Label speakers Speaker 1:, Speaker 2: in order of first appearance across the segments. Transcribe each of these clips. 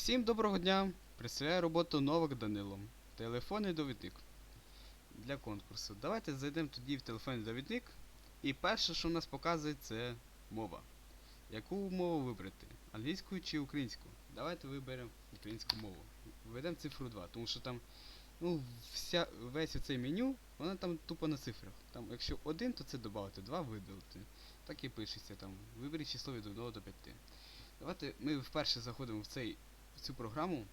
Speaker 1: Всім доброго дня! Представляю роботу Новак Данило. Телефонний довідник для конкурсу. Давайте зайдемо тоді в телефонний довідник. І перше, що в нас показує, це мова. Яку мову вибрати? Англійську чи українську? Давайте виберемо українську мову. Введемо цифру 2, тому що там ну, вся, весь оцей меню, вона там тупо на цифрах. Там, якщо 1, то це додати, 2 видалити. Так і пишеться там. Виберіть число від 1 до 5. Давайте ми вперше заходимо в цей цю програму,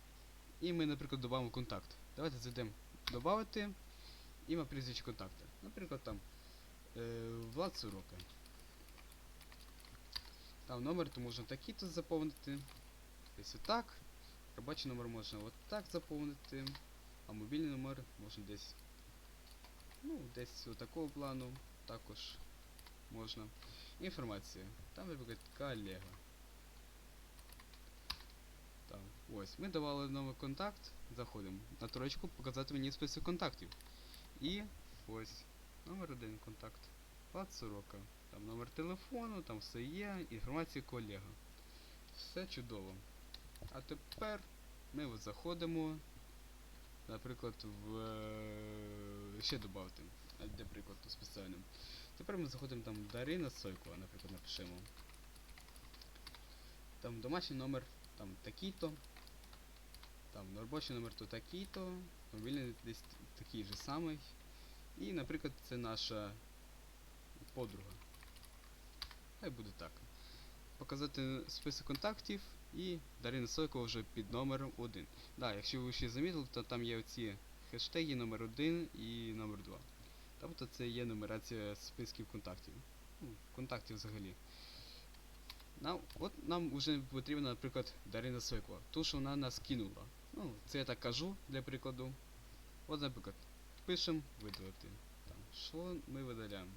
Speaker 1: і ми, наприклад, додамо контакт. Давайте зайдемо додати ім'я прізвище контакта. Наприклад, там е, Влад Сорока. Там номер то можна такий-то заповнити. Десь отак. Робочий номер можна отак заповнити. А мобільний номер можна десь. Ну, десь такого плану також можна. Інформація. Там, наприклад, колега. Так, ось. Ми давали новий контакт. Заходимо на турочку, показати мені список контактів. І ось. Номер один контакт. Влад Сорока. Там номер телефону, там все є, інформація колега. Все чудово. А тепер ми заходимо. Наприклад, в. е, ще додати. Для прикладу спеціальним. Тепер ми заходимо там Дарина Сойкова, наприклад, напишемо. Там домашній номер там такий-то. Там робочий номер то такий-то, мобільний десь такий же самий. І, наприклад, це наша подруга. Хай буде так. Показати список контактів і Дарина Сойкова вже під номером 1. Да, якщо ви ще замітили, то там є оці хештеги номер 1 і номер 2. Тобто це є нумерація списків контактів. Ну, контактів взагалі. Нам, от нам вже потрібна, наприклад, Дарина Сойкова. Ту, що вона нас кинула. Ну, це я так кажу для прикладу. От, наприклад, пишемо видалити. Там, що ми видаляємо?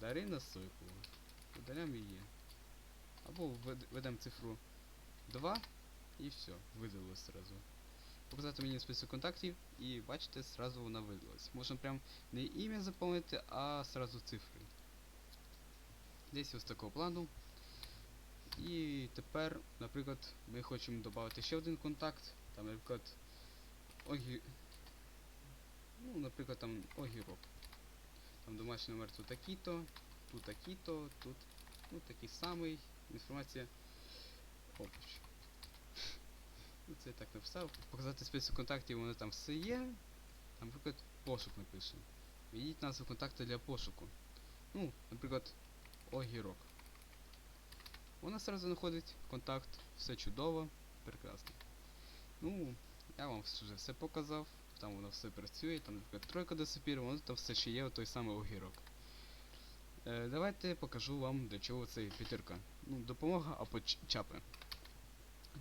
Speaker 1: Дарина Сойкова. Видаляємо її. Або введ- введемо цифру 2 і все, видалилось сразу. Показати мені список контактів і бачите, сразу вона видалась. Можна прям не ім'я заповнити, а сразу цифри. Десь ось такого плану. І тепер, наприклад, ми хочемо додати ще один контакт. Там, наприклад, огі... Ну, наприклад, там огірок. Там домашній номер тут такий-то, тут такий-то, тут ну, такий самий. Інформація. Опуч. Ну, це я так написав. Показати список контактів, воно там все є. Там, наприклад, пошук напишемо. Введіть назву контакту для пошуку. Ну, наприклад, огірок. Вона сразу знаходить контакт, все чудово, прекрасно. Ну, я вам вже все показав, там воно все працює, там, тройка до сих пір, воно там все ще є той самий огірок. Е, давайте покажу вам для чого це п'ятірка. Ну, допомога або чапи.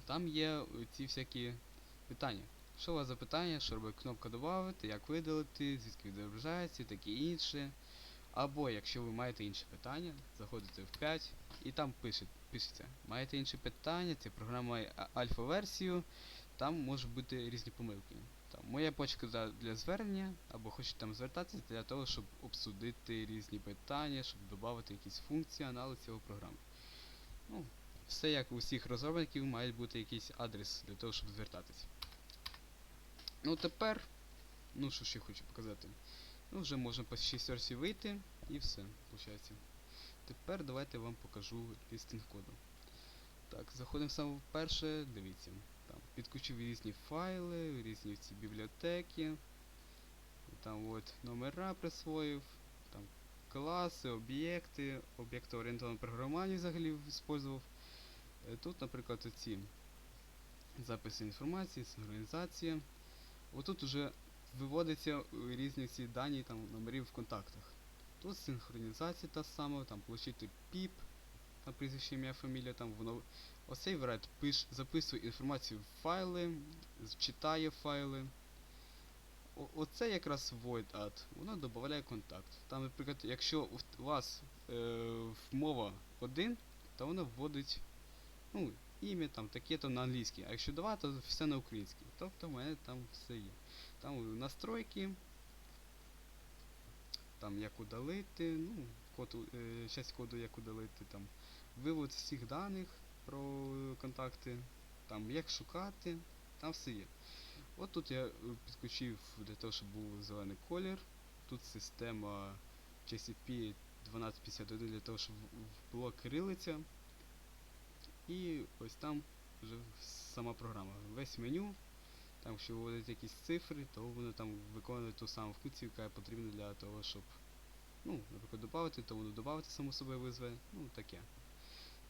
Speaker 1: Там є ці всякі питання. Що у вас за питання, що робить кнопка додати, як видалити, звідки відображається і таке інше. Або якщо ви маєте інше питання, заходите в 5 і там пише, пишеться, маєте інше питання, ця програма альфа-версію, там можуть бути різні помилки. Там, моя почка для, звернення, або хочете там звертатися для того, щоб обсудити різні питання, щоб додати якісь функції, аналіз цього програми. Ну, все як у всіх розробників, має бути якийсь адрес для того, щоб звертатися. Ну тепер, ну що ще хочу показати. Ну, вже можна по шістерці вийти і все, виходить. Тепер давайте я вам покажу лістинг коду. Так, заходимо саме вперше, дивіться. Там підключив різні файли, різні ці бібліотеки. Там от номера присвоїв, там класи, об'єкти, об'єктоорієнтоване програмування взагалі використовував. Е, Тут, наприклад, оці записи інформації, синхронізація. Отут уже виводяться різні ці дані там номерів в контактах. Тут синхронізація та сама, там получити піп, там прізвище ім'я, фамілія, там воно. Оцей варіант пиш, записує інформацію в файли, читає файли. О, оце якраз void add, воно додає контакт. Там, наприклад, якщо у вас е, мова 1, то воно вводить ну, ім'я там таке-то на англійській, а якщо 2, то все на українській. Тобто в мене там все є. Там настройки, там як удалити, ну, код, е, часть коду як удалити, там вивод всіх даних про контакти, Там як шукати, там все є. От тут я е, підключив для того, щоб був зелений колір. Тут система JCP 1251 для того, щоб була кирилиця. І ось там вже сама програма. Весь меню. Там, якщо вводити якісь цифри, то воно там виконує ту саму функцію, яка потрібна для того, щоб, ну, наприклад, додати, то воно додати само собою визве, ну таке.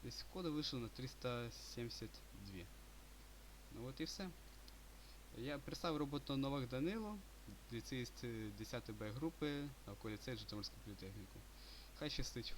Speaker 1: Десь кода вийшло на 372. Ну от і все. Я представив роботу нових Данило, ліцеїст 10 Б групи, навколо ліцею Житомирську політехніку. Хай щастить.